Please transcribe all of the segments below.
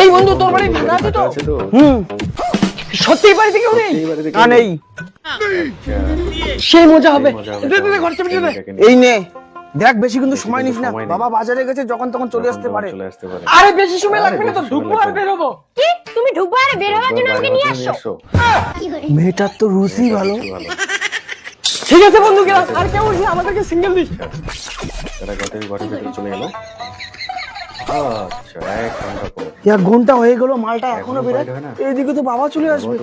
এই বন্ধু তোর বাড়ি ফাঁকা আছে তো? আছে তো। হুম। সত্যি বাড়িতে কেউ নেই এই না নেই। সেই মজা হবে। দে, দে, ঘর। এটাকে নিয়ে এই নে। দেখ বেশি কিন্তু সময় নিস না। বাবা বাজারে গেছে যখন তখন চলে আসতে পারে। চলে আরে বেশি সময় লাগবে না তো ঢুকবো আর না। বেরোবো কি? তুমি ঢুকবো আর বের হওয়ার জন্য আমাকে নিয়ে আসছো। মেয়েটার তো রুচি ভালো। ঠিক আছে বন্ধু গেলাম। আর কেউ আমাদেরকে সিঙ্গেল দিস তারা ঘরের ভেতরে চলে গেল। আচ্ছা এক ঘণ্টা পর এক ঘণ্টা হয়ে গেল মালটা এখনও বেরোয়? এইদিকে তো বাবা চলে আসবে।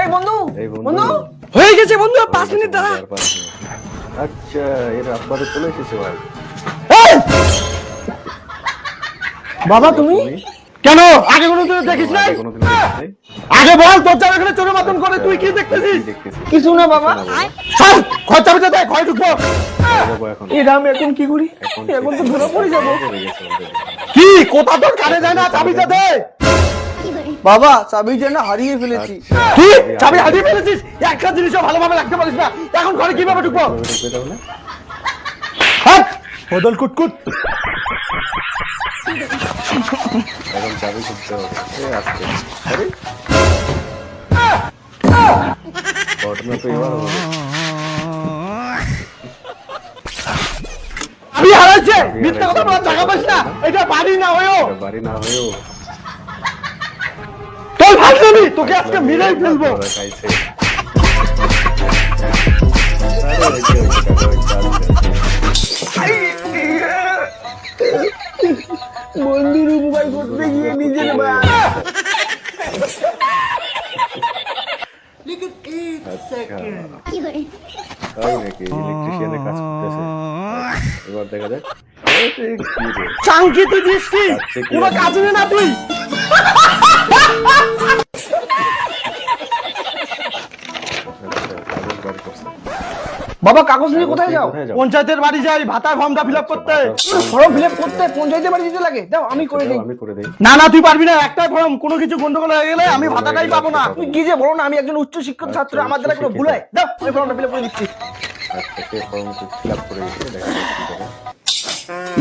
এই বন্ধু বন্ধু। হয়ে গেছে বন্ধু পাঁচ মিনিট দাঁড়া। আচ্ছা এর আব্বা তো চলে এসেছে ভাই বাবা তুমি কেন? আগে কোনো দিন দেখিস নাই? আগে কোনোদিন দেখিস নাই? আগে বল তোর চার এখানে চোরের মতন করে তুই কি দেখতেছিস? কিছু না বাবা। চল ঘর চাবিটা দেয় ঘরে ঢুকবো। এরা আমি এখন। কি করি? এখন তো ধরা পড়ে যাব। কি? কোথা তোর কানে যায় না? চাবিটা দে। বাবা চাবি যেন হারিয়ে ফেলেছি। আচ্ছা, কি? চাবি চাবি হারিয়ে ফেলেছিস? একটা জিনিসও ভালোভাবে রাখতে পারিস না। এখন ঘরে কীভাবে ঢুকবো? হ্যাঁ বদল কুটকুট। এখন চাবি খুঁজতে হবে। আস্তে। আরে? ঘটনা তো এবার হবে। আমি হারাইছে মিথ্যা কথা বলার জায়গা পাস না এটা তোকে আজকে মিলাই ফেলব বন্ধুর উপকার করতে গিয়ে নিজের আচ্ছা। এবার দেখা যাক? চাঙ্কি তুই দিস কি? আচ্ছা, কোনো কাজ নেই না তুই। বাবা কাগজ নিয়ে কোথায় যাও? পঞ্চায়েতের বাড়ি যাই ভাতার ফর্মটা ফিল আপ করতে। ফর্ম ফিল করতে পঞ্চায়েতের বাড়ি যেতে লাগে? দাও আমি করে দিই। আমি করে দেই। না না তুই পারবি না একটাই ফর্ম কোনো কিছু গন্ডগোল হয়ে গেলে আমি ভাতাটাই পাবো না। তুমি কি যে বলো না আমি একজন উচ্চ শিক্ষিত ছাত্র আমার দ্বারা কোনো ভুল হয়? দাও আমি ফর্মটা ফিল করে দিচ্ছি। আচ্ছা কি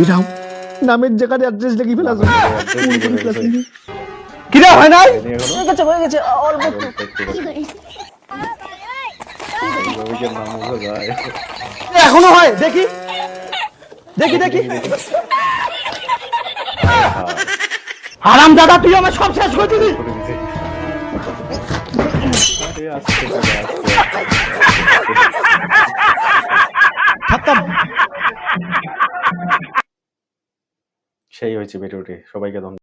ইরাম নামের জায়গায় অ্যাড্রেস লিখে ফেলা যায়। Address লিখে কিরে হয় নাই? হয়ে গেছে হয়ে গেছে অল্প। রবিকের নাম। এখনও হয়? দেখি। দেখি দেখি। হারাম দাদা, তুই আমার সব শেষ করে আস্তে। সেই হয়েছে ভিডিওটি সবাইকে ধন্যবাদ।